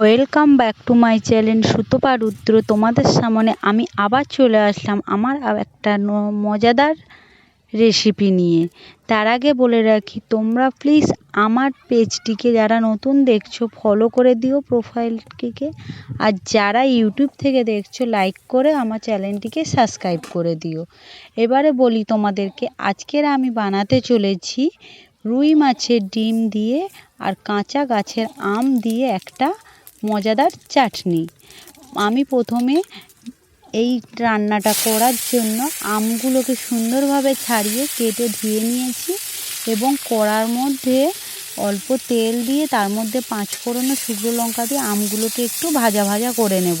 Welcome back to my channel Sutapa Rudra, তোমাদের সামনে আমি আবার চলে আসলাম আমার একটা মজাদার রেসিপি নিয়ে। তার আগে বলে রাখি, তোমরা প্লিজ আমার পেজটিকে যারা নতুন দেখছ ফলো করে দিও প্রোফাইলটিকে আর যারা ইউটিউব থেকে দেখছ লাইক করে আমার চ্যানেলটিকে সাবস্ক্রাইব করে দিও। এবারে বলি তোমাদেরকে, আজকের আমি বানাতে চলেছি রুই মাছের ডিম দিয়ে আর কাঁচা গাছের আম দিয়ে একটা মজাদার চাটনি। আমি প্রথমে এই রান্নাটা করার জন্য আমগুলোকে সুন্দরভাবে ছাড়িয়ে কেটে ধুয়ে নিয়েছি এবং কড়ার মধ্যে অল্প তেল দিয়ে তার মধ্যে পাঁচ ফোড়ন ও শুকনো লঙ্কা দিয়ে আমগুলোকে একটু ভাজা ভাজা করে নেব।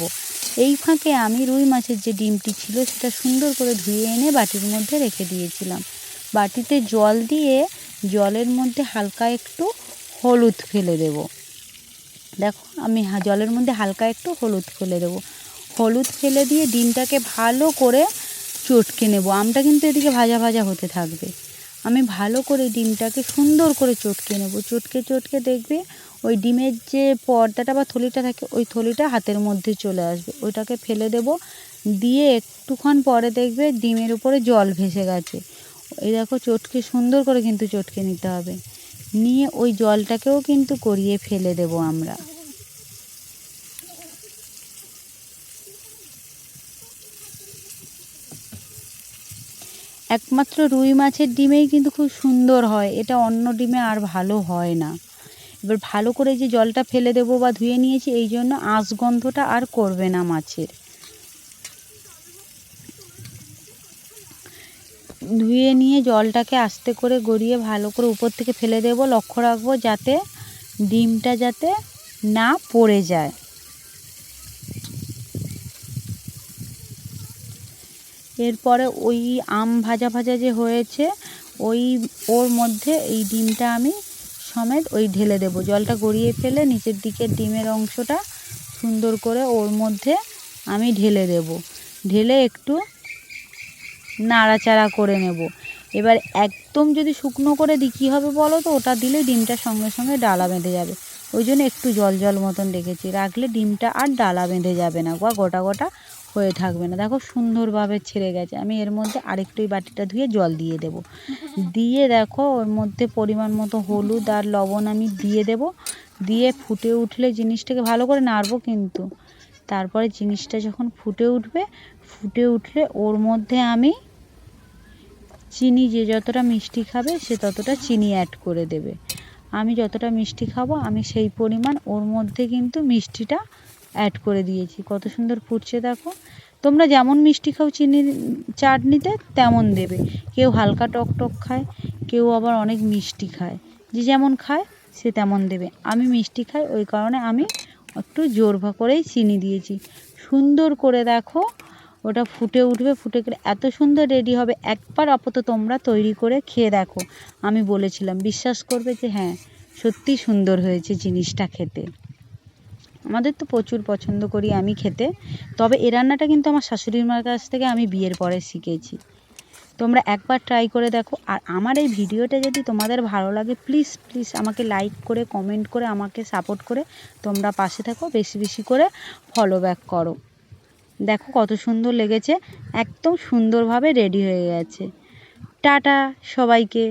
এই ফাঁকে আমি রুই মাছের যে ডিমটি ছিল সেটা সুন্দর করে ধুয়ে এনে বাটির মধ্যে রেখে দিয়েছিলাম। বাটিতে জল দিয়ে জলের মধ্যে হালকা একটু হলুদ ফেলে দেবো। দেখো, আমি জলের মধ্যে হালকা একটু হলুদ ফেলে দেবো। হলুদ ফেলে দিয়ে ডিমটাকে ভালো করে চটকে নেব। আমটা কিন্তু এদিকে ভাজা ভাজা হতে থাকবে। আমি ভালো করে ডিমটাকে সুন্দর করে চটকে নেব। চটকে চটকে দেখবে ওই ডিমের যে পর্দাটা বা থলিটা থাকে, ওই থলিটা হাতের মধ্যে চলে আসবে। ওইটাকে ফেলে দেব। দিয়ে একটুক্ষণ পরে দেখবে ডিমের উপরে জল ভেসে গেছে। এই দেখো, চটকে সুন্দর করে কিন্তু চটকে নিতে হবে। নিয়ে ওই জলটাকেও কিন্তু করিয়ে ফেলে দেব আমরা। একমাত্র রুই মাছের ডিমেই কিন্তু খুব সুন্দর হয়, এটা অন্য ডিমে আর ভালো হয় না। এবার ভালো করে যে জলটা ফেলে দেবো বা ধুয়ে নিয়েছি, এই জন্য আঁশ গন্ধটা আর করবে না মাছের। ধুয়ে নিয়ে জলটাকে আস্তে করে গড়িয়ে ভালো করে উপর থেকে ফেলে দেবো, লক্ষ্য রাখব যাতে ডিমটা যাতে না পড়ে যায়। এরপরে ওই আম ভাজা ভাজা যে হয়েছে, ওই, ওর মধ্যে এই ডিমটা আমি সমেত ওই ঢেলে দেবো। জলটা গড়িয়ে ফেলে নিচের দিকের ডিমের অংশটা সুন্দর করে ওর মধ্যে আমি ঢেলে দেব। ঢেলে একটু নাড়াচাড়া করে নেব। এবার একদম যদি শুকনো করে দিই, কী হবে বলো তো? ওটা দিলে ডিমটা সঙ্গে সঙ্গে ডালা বেঁধে যাবে। ওই জন্য একটু জল জল মতন রেখেছি। রাখলে ডিমটা আর ডালা বেঁধে যাবে না বা গোটা গোটা হয়ে থাকবে না। দেখো সুন্দরভাবে ছেড়ে গেছে। আমি এর মধ্যে আরেকটু বাটিটা ধুয়ে জল দিয়ে দেব। দিয়ে দেখো ওর মধ্যে পরিমাণ মতো হলুদ আর লবণ আমি দিয়ে দেব। দিয়ে ফুটে উঠলে জিনিসটাকে ভালো করে নাড়বো কিন্তু। তারপরে জিনিসটা যখন ফুটে উঠবে, ফুটে উঠলে ওর মধ্যে আমি চিনি যে যতটা মিষ্টি খাবে সে ততটা চিনি অ্যাড করে দেবে। আমি যতটা মিষ্টি খাব, আমি সেই পরিমাণ ওর মধ্যে কিন্তু মিষ্টিটা অ্যাড করে দিয়েছি। কত সুন্দর ফুটছে দেখো। তোমরা যেমন মিষ্টি খাও চিনির চাটনিতে, তেমন দেবে। কেউ হালকা টক টক খায়, কেউ আবার অনেক মিষ্টি খায়। যে যেমন খায়, সে তেমন দেবে। আমি মিষ্টি খাই, ওই কারণে আমি একটু জোর করেই চিনি দিয়েছি। সুন্দর করে দেখো ওটা ফুটে উঠবে, ফুটে গেলে এত সুন্দর রেডি হবে, একবার আপাতত তোমরা তৈরি করে খেয়ে দেখো। আমি বলেছিলাম, বিশ্বাস করবে যে হ্যাঁ সত্যি সুন্দর হয়েছে জিনিসটা খেতে। আমাদের তো প্রচুর পছন্দ করি আমি খেতে, তবে এ রান্নাটা কিন্তু আমার শাশুড়ির মার কাছ থেকে আমি বিয়ের পরে শিখেছি। তোমরা একবার ট্রাই করে দেখো, আর আমার এই ভিডিওটা যদি তোমাদের ভালো লাগে প্লিজ প্লিজ আমাকে লাইক করে কমেন্ট করে আমাকে সাপোর্ট করে তোমরা পাশে থাকো, বেশি বেশি করে ফলো ব্যাক করো। দেখো কত সুন্দর লেগেছে একদম সুন্দরভাবে রেডি হয়ে গেছে। টাটা সবাইকে।